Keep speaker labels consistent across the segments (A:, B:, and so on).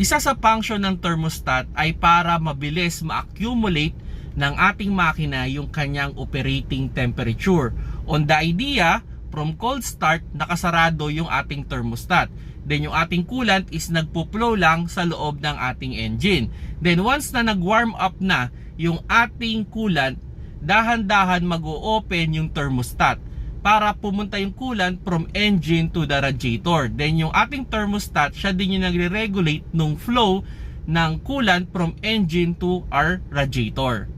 A: Isa sa function ng thermostat ay para mabilis ma-accumulate ng ating makina yung kanyang operating temperature. On the idea, from cold start, nakasarado yung ating thermostat. Then yung ating coolant is nagpo-flow lang sa loob ng ating engine. Then once na nag-warm up na yung ating coolant, dahan-dahan mag-o-open yung thermostat para pumunta yung coolant from engine to the radiator. Then yung ating thermostat, siya din yung nagre-regulate nung flow ng coolant from engine to our radiator.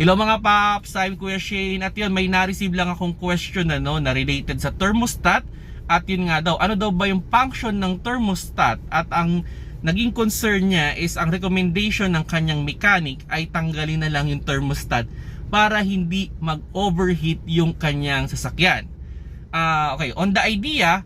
A: Hello mga paps, I'm Kuya Shane at yun may na-receive lang akong question ano, na related sa thermostat at yun nga daw, ano daw ba yung function ng thermostat at ang naging concern niya is ang recommendation ng kanyang mechanic ay tanggalin na lang yung thermostat para hindi mag-overheat yung kanyang sasakyan. Ah, okay, on the idea,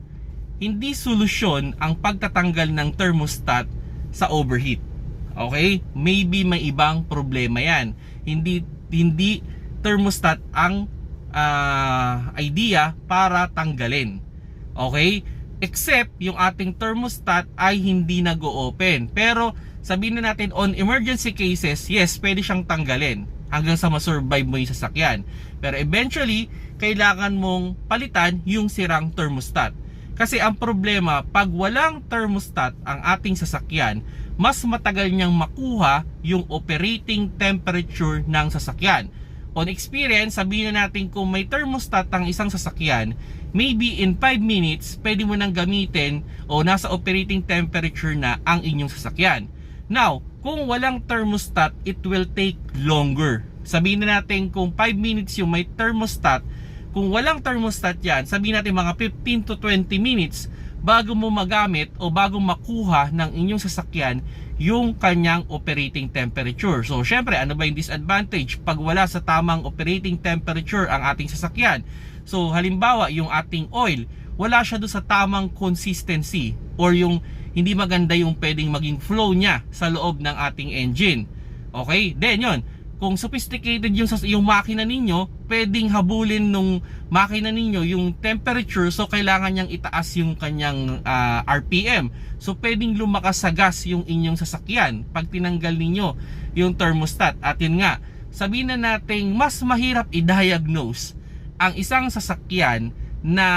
A: hindi solusyon ang pagtatanggal ng thermostat sa overheat. Okay? Maybe may ibang problema 'yan. Hindi hindi thermostat ang ah, idea para tanggalin. Okay? Except yung ating thermostat ay hindi nag-o-open. Pero sabihin na natin on emergency cases, yes, pwede siyang tanggalin hanggang sa masurvive mo yung sasakyan. Pero eventually, kailangan mong palitan yung sirang thermostat. Kasi ang problema, pag walang thermostat ang ating sasakyan, mas matagal niyang makuha yung operating temperature ng sasakyan. On experience, sabihin na natin kung may thermostat ang isang sasakyan, maybe in 5 minutes, pwede mo nang gamitin o nasa operating temperature na ang inyong sasakyan. Now, kung walang thermostat, it will take longer. Sabihin na natin kung 5 minutes yung may thermostat, kung walang thermostat yan, sabihin natin mga 15 to 20 minutes bago mo magamit o bago makuha ng inyong sasakyan yung kanyang operating temperature. So, syempre, ano ba yung disadvantage pag wala sa tamang operating temperature ang ating sasakyan? So, halimbawa, yung ating oil, wala siya doon sa tamang consistency or yung hindi maganda yung pwedeng maging flow niya sa loob ng ating engine. Okay? Then, yon kung sophisticated yung, yung makina ninyo, pwedeng habulin nung makina ninyo yung temperature so kailangan niyang itaas yung kanyang ah, RPM. So pwedeng lumakas sa gas yung inyong sasakyan pag tinanggal ninyo yung thermostat. At yun nga, sabihin na natin mas mahirap i-diagnose ang isang sasakyan na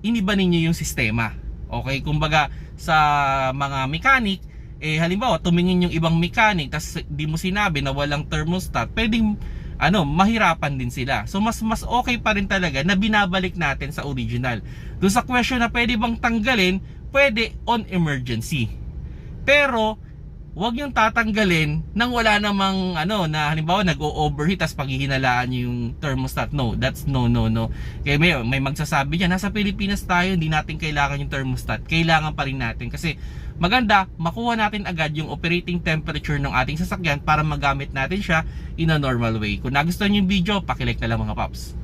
A: iniba ninyo yung sistema. Okay, kumbaga sa mga mechanic, eh halimbawa tumingin yung ibang mechanic tapos di mo sinabi na walang thermostat, pwedeng ano, mahirapan din sila. So mas mas okay pa rin talaga na binabalik natin sa original. Doon sa question na pwede bang tanggalin, pwede on emergency. Pero wag yung tatanggalin nang wala namang ano na halimbawa nag-o-overheat tapos paghihinalaan niyo yung thermostat. No, that's no no no. Kaya may, may magsasabi diyan, nasa Pilipinas tayo, hindi natin kailangan yung thermostat. Kailangan pa rin natin kasi maganda makuha natin agad yung operating temperature ng ating sasakyan para magamit natin siya in a normal way. Kung nagustuhan niyo yung video, paki-like na lang mga paps.